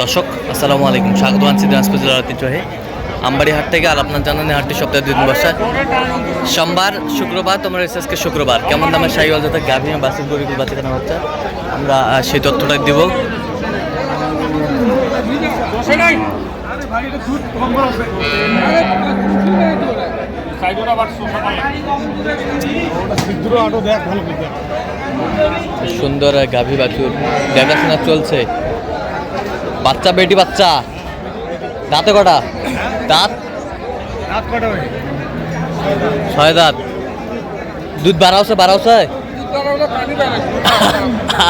দর্শক আসসালামু আলাইকুম। স্বাগত আনছি দিনাজপুর জেলার ঐতিহ্যহে আমবাড়ি হাট থেকে আর আপনার জানেন হাটটি সপ্তাহে দুই দিন বসে। সোমবার শুক্রবার তোমার এসএসকে শুক্রবার। কেমন দামের সাইওয়াল যাতে গাভী বাসির গরিগুলো বাচ্চা কেনা হচ্ছে? আমরা সেই তথ্যটা দিব। সুন্দর গাভী বাছুর। দেখাশোনা চলছে। বাচ্চা বেটি বাচ্চা। দাঁতে কটা? দাঁত? ছয় দাঁত। দুধ বাড়াওছে বাড়াওছে?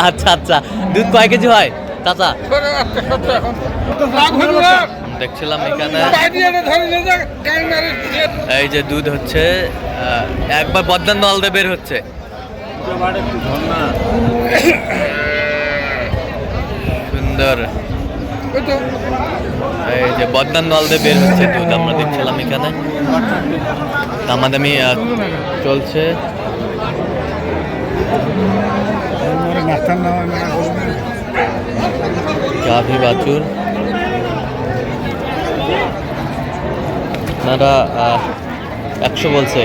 আচ্ছা আচ্ছা। দুধ কয় কেজি হয়? চাচা। দেখছিলাম এখানে। এই যে দুধ হচ্ছে একবার বদনান নল দিয়ে বের হচ্ছে। সুন্দর। এই যে বদনান নল দিয়ে বের হচ্ছে দুধ আমরা দেখছিলাম এখানে। দামাদামি চলছে। গাভী বাছুর। আপনারা আহ, একশো বলছে।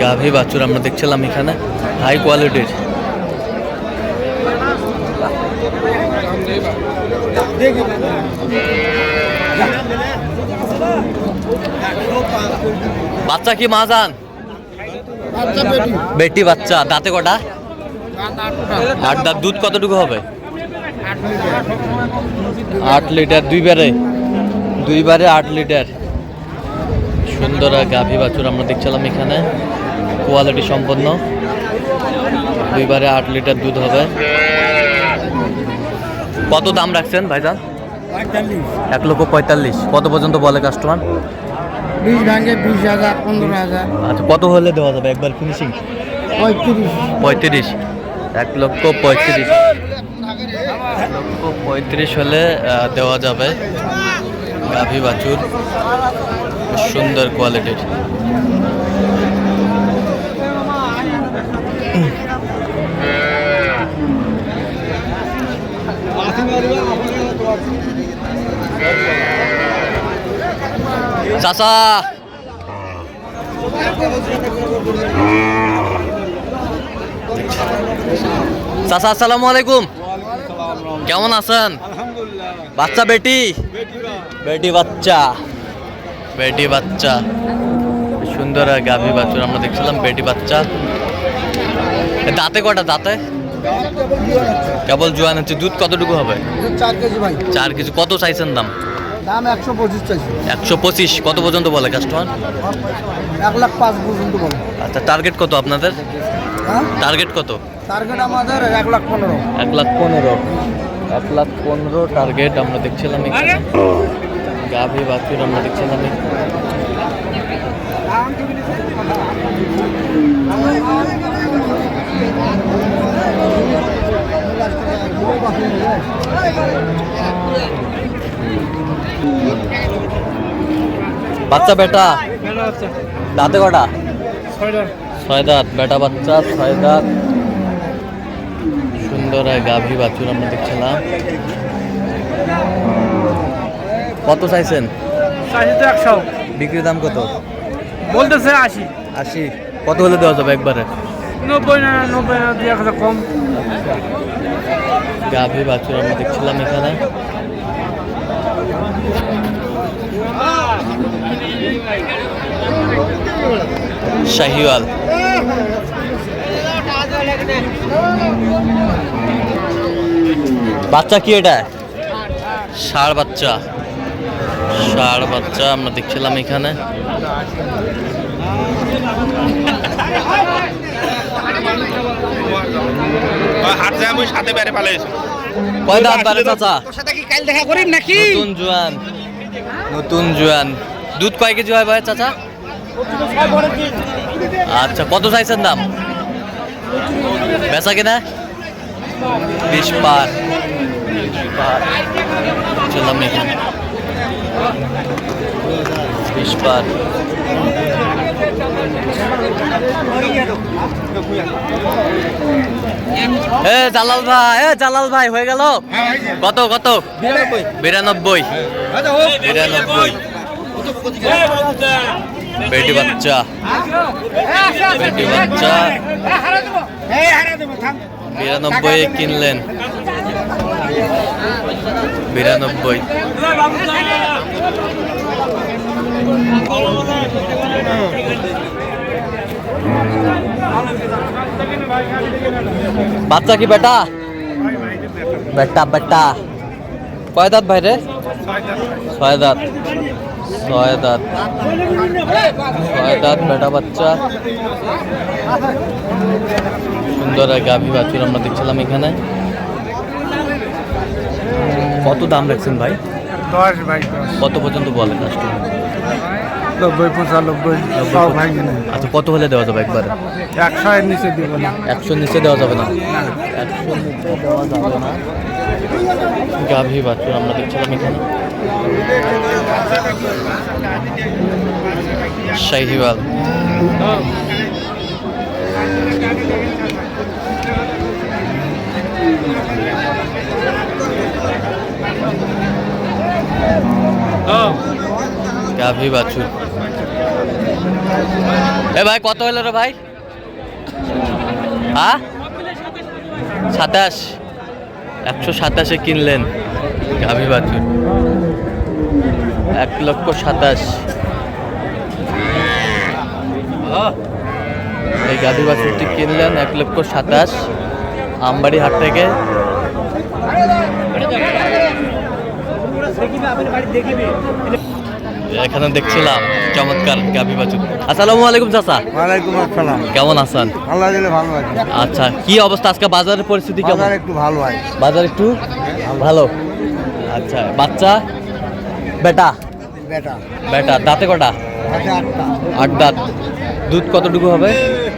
গাভী বাছুর আমরা দেখছিলাম এখানে হাই কোয়ালিটির বাচ্চা কি মাজান বেটি। বাচ্চা দাঁতে কটা? আট দাঁত দুধ কতটুকু হবে? আট লিটার দুইবারে দুইবারে আট লিটার। সুন্দর আর গাভী বাছুর আমরা দেখছিলাম এখানে। কোয়ালিটি সম্পন্ন। দুইবারে আট লিটার দুধ হবে। কত দাম রাখছেন ভাইজান? এক লক্ষ পঁয়তাল্লিশ। কত পর্যন্ত বলে কাস্টমার বিশ ভাঙে বিশ হাজার পনেরো হাজার। আচ্ছা কত হলে দেওয়া যাবে? একবার ফিনিশিং পঁয়ত্রিশ। পঁয়ত্রিশ। এক লক্ষ পঁয়ত্রিশ। পঁয়ত্রিশ হলে দেওয়া যাবে। গাভী বাছুর সুন্দর কোয়ালিটির। চাচা! চাচা আসসালামু আলাইকুম। কেমন আছেন? বাচ্চা বেটি? বেটি বাচ্চা। বেটি বাচ্চা। সুন্দর আর গাভী বাছুর আমরা দেখছিলাম বেটি বাচ্চা। দাঁতে কটা দাঁতে? কেবল জোয়ান হচ্ছে দুধ কতটুকু হবে? চার কেজি ভাই। চার কেজি। কত চাইছেন দাম? দাম একশো পঁচিশ চাইছি। একশো পঁচিশ। কত পর্যন্ত বলে কাস্টমার এক লাখ পাঁচ পর্যন্ত বলে। আচ্ছা টার্গেট কত আপনাদের? হ্যাঁ? টার্গেট কত? টার্গেট আমাদের এক লাখ পনেরো। এক লাখ পনেরো। এক লাখ পনেরো টার্গেট আমরা দেখছিলাম এখানে। গাভী বাছুর আমরা দেখছিলাম বাচ্চা বেটা? দাঁতে কটা? ছয় দাঁত। বেটা বাচ্চা ছয় দাঁত। সুন্দর গাভী বাছুর আমরা দেখছিলাম। কত চাইছেন? একশো। বিক্রির দাম কত? বলতেছে আশি। আশি। কত হলে দেওয়া যাবে একবারে? নব্বই না নব্বই না দুই এক হাজার কম। গাভী বাছুর আমরা দেখছিলাম এখানে। শাহিওয়াল। বাচ্চা কি এটা? ষাড় বাচ্চা। ষাড় বাচ্চা আমরা দেখছিলাম এখানে। কয় দাঁত চাচা? তোর সাথে কাল দেখা করিম নাকি? নতুন জোয়ান। নতুন জোয়ান। দুধ কয় কেজি হয় ভাই চাচা? আচ্ছা কত চাইছেন দাম? বেচা কিনা বিশ পার পার চললাম এখানে বিশ বার এ জালাল ভাই এ জালাল ভাই হয়ে গেল কত কত বিরানব্বই বিরানব্বই বেটি বাচ্চা। বেটি বাচ্চা। বিরানব্বই কিনলেন। বিরানব্বই। বাচ্চা কি বেটা? বেটা বেটা। কয় দাঁত ভাই রে? ছয় দাঁত। ছয় দাঁত। ছয় দাঁত বেটা বাচ্চা। সুন্দর এক গাভী বাছুর আমরা দেখছিলাম এখানে। কত দাম রাখছেন ভাই? দশ ভাই কত পর্যন্ত বলেন কাস্টমার নব্বই পঁচানব্বই আচ্ছা কত হলে দেওয়া যাবে একবার? একশো এর নিচে দিব না। নিচে দেওয়া যাবে না? একশো নিচে দেওয়া যাবে না। গাভী বাছুর আমরা দেখছিলাম এখানে। শাহিওয়াল। গাভী বাছুর এ ভাই, কত হলো রে ভাই? হ্যাঁ সাতাশ। একশো সাতাশে কিনলেন গাভী বাছুর। এক লক্ষ সাতাশ। এই গাভী বাছুরটি কিনলেন এক লক্ষ সাতাশ। আমবাড়ি হাট থেকে। এখানে দেখছিলাম চমৎকার গাভী বাছুর। আসসালামু আলাইকুম চাচা। ওয়ালাইকুম আসসালাম। কেমন আছেন? আল্লাহ দিলে ভালো আছে। আচ্ছা কি অবস্থা? আজকে বাজারের পরিস্থিতি কেমন? বাজার একটু ভালো হয় বাজার একটু ভালো? আচ্ছা বাচ্চা? বেটা? বেটা। বেটা দাঁতে কটা? আট দাঁত। দুধ কতটুকু হবে?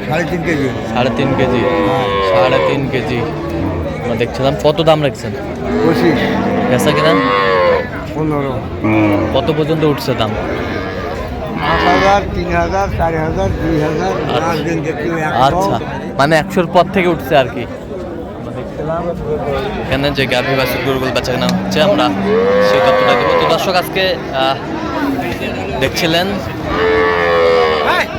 সাড়ে তিন কেজি। সাড়ে তিন কেজি। সাড়ে তিন কেজি। আমরা দেখছিলাম কত দাম রাখছেন? পঁচিশ। বেচা কিনা? পনেরো। কত পর্যন্ত উঠছে দাম? দেখি আচ্ছা। মানে একশোর পর থেকে উঠছে আর কি। এখানে যে গাভী বাছুর গরুগুলো বেচা কেনা হচ্ছে আমরা সেই তথ্যটা দেবো। তো দর্শক আজকে দেখছিলেন?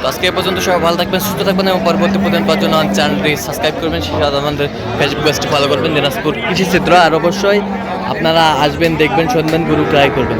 আজকে এ পর্যন্ত সবাই ভালো থাকবেন সুস্থ থাকবেন এবং পরবর্তী প্রদান পাওয়ার জন্য চ্যানেলটি সাবস্ক্রাইব করবেন। সেই সাথে আমাদের ফেসবুক পেজটি ফলো করবেন দিনাজপুর কৃষি চিত্র। আর অবশ্যই আপনারা আসবেন দেখবেন শুনবেন গরু ট্রাই করবেন।